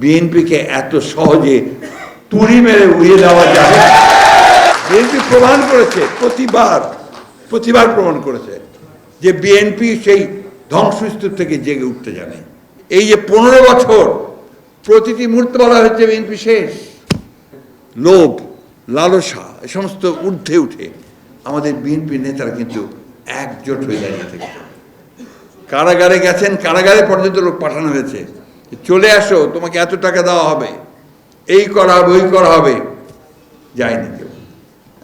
বিএনপিকে এত সহজে তুড়ি মেরে উড়িয়ে দেওয়া যাবে। বিএনপি প্রমাণ করেছে, প্রতিবার প্রতিবার প্রমাণ করেছে যে বিএনপি সেই ধ্বংসস্তূপ থেকে জেগে উঠতে জানে। এই যে পনেরো বছর প্রতিটি মুহূর্তে বলা হচ্ছে বিএনপি শেষ। লোভ, লালসা, এ সমস্ত ঊর্ধ্বে উঠে আমাদের বিএনপি নেতারা কিন্তু একজোট হয়ে দাঁড়িয়ে থেকেছে কারাগারে গেছেন, কারাগারে পর্যন্ত লোক পাঠানো হয়েছে। চলে আসো, তোমাকে এত টাকা দেওয়া হবে। এই করা হবে, ওই করা হবে। যায়নি কেউ।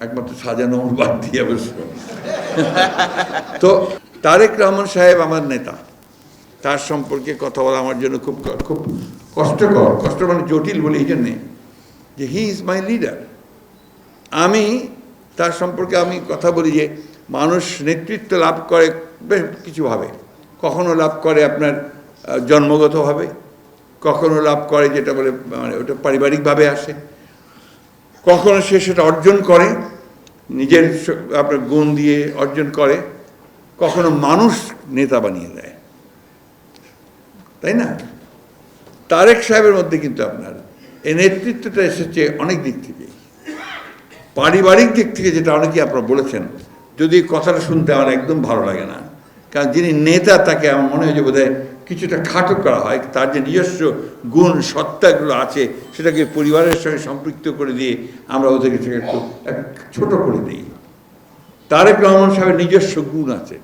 একমাত্র সাজানো বাদ দিয়ে অবশ্য তো তারেক রহমান সাহেব আমার নেতা। তার সম্পর্কে কথা বলা আমার জন্য খুব খুব কষ্টকর। কষ্ট মানে জটিল বলে এই জন্যে যে হি ইজ মাই লিডার আমি তার সম্পর্কে আমি কথা বলি যে মানুষ নেতৃত্ব লাভ করে, বেশ কিছুভাবে কখনো লাভ করে আপনার জন্মগতভাবে কখনো লাভ করে যেটা বলে মানে ওটা পারিবারিকভাবে আসে। কখনো সে সেটা অর্জন করে, নিজের আপনার গুণ দিয়ে অর্জন করে, কখনো মানুষ নেতা বানিয়ে দেয়। তাই না? তারেক সাহেবের মধ্যে কিন্তু আপনার এই নেতৃত্বটা এসেছে অনেক দিক থেকে। পারিবারিক দিক থেকে যেটা অনেকেই আপনারা বলেছেন, যদি কথাটা শুনতে আমার একদম ভালো লাগে না। কারণ যিনি নেতা, তাকে আমার মনে হয় যে বোধহয় কিছুটা খাটো করা হয়, তার যে নিজস্ব গুণ সত্তাগুলো আছে, সেটাকে পরিবারের সঙ্গে সম্পৃক্ত করে দিয়ে আমরা ওদেরকে সেটা একটু, এক ছোট করে দিই। তারেক রহমান সাহেবের নিজস্ব গুণ আছে।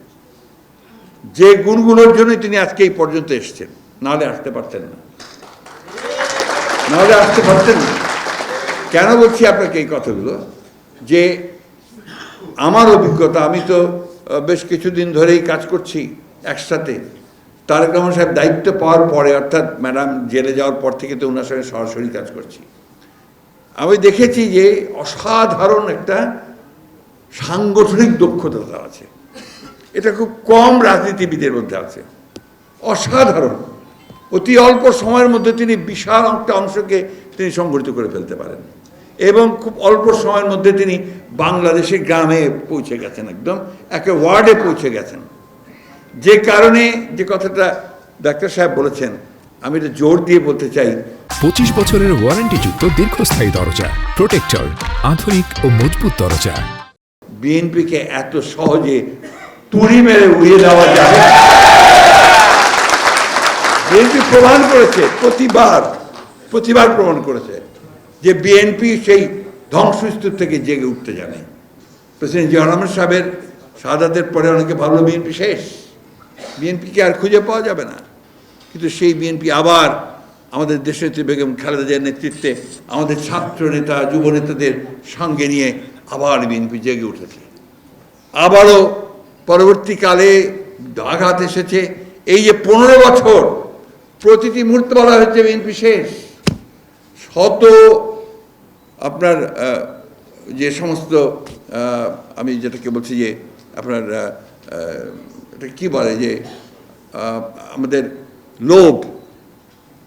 যে গুণগুলোর জন্যই তিনি আজকে এই পর্যন্ত এসছেন, নাহলে আসতে পারতেন না। নাহলে আসতে পারতেন না। কেন বলছি আপনাকে এই কথাগুলো? যে আমার অভিজ্ঞতা, আমি তো বেশ কিছুদিন ধরেই কাজ করছি একসাথে। তারেক রহমান সাহেব দায়িত্ব পাওয়ার পরে, অর্থাৎ ম্যাডাম জেলে যাওয়ার পর থেকে তো ওনার সঙ্গে সরাসরি কাজ করছি। আমি দেখেছি যে অসাধারণ একটা সাংগঠনিক দক্ষতা আছে। এটা খুব কম রাজনীতিবিদের মধ্যে আছে। অসাধারণ। অতি অল্প সময়ের মধ্যে তিনি বিশাল একটা অংশকে তিনি সংগঠিত করে ফেলতে পারেন। এবং খুব অল্প সময়ের মধ্যে তিনি বাংলাদেশের গ্রামে পৌঁছে গেছেন একদম, একে ওয়ার্ডে পৌঁছে গেছেন। যে কারণে যে কথাটা ডাক্তার সাহেব বলেছেন আমি এটা জোর দিয়ে বলতে চাই। পঁচিশ বছরের ওয়ারেন্টিযুক্ত দীর্ঘস্থায়ী দরজা প্রোটেক্টর আধুনিক ও মজবুত দরজা। বিএনপিকে এত সহজে তুড়ি মেরে উড়িয়ে দেওয়া যাবে? বিএনপি প্রমাণ করেছে প্রতিবার প্রতিবার প্রমাণ করেছে যে বিএনপি সেই ধ্বংসস্তূপ থেকে জেগে উঠতে জানে। প্রেসিডেন্ট জিয়া রহমান সাহেবের সাদাতের পরে অনেকে ভাবলো বিএনপি শেষ। বিএনপিকে আর খুঁজে পাওয়া যাবে না। কিন্তু সেই বিএনপি আবার আমাদের দেশনেত্রী বেগম খালেদা জিয়ার নেতৃত্বে আমাদের ছাত্র নেতা, যুব নেতাদের সঙ্গে নিয়ে আবার বিএনপি জেগে উঠেছে। আবারও পরবর্তীকালে আঘাত এসেছে। এই যে পনেরো বছর প্রতিটি মুহূর্ত বলা হচ্ছে বিএনপি শেষ। শত আপনার যে সমস্ত আমি যেটাকে বলছি যে আপনার এটা কী বলে যে আমাদের লোভ,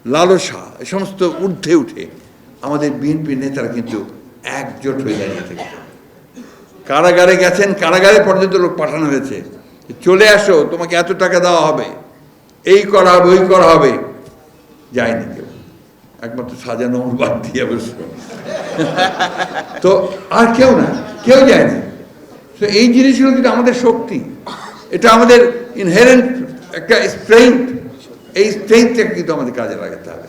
লালসা, এ সমস্ত ঊর্ধ্বে উঠে আমাদের বিএনপি নেতারা কিন্তু একজোট হয়ে দাঁড়িয়ে থেকেছে কারাগারে গেছেন, কারাগারে পর্যন্ত লোক পাঠানো হয়েছে। চলে আসো, তোমাকে এত টাকা দেওয়া হবে, এই করা হবে, ওই করা হবে। যায়নি কেউ। একমাত্র সাজানো বাদ দিয়ে অবশ্য তো আর কেউ না, কেউ যায়নি। তো এই জিনিসগুলো কিন্তু আমাদের শক্তি। এটা আমাদের ইনহেরেন্ট একটা স্ট্রেংথ এই স্ট্রেংথটাকে কিন্তু আমাদের কাজে লাগাতে হবে।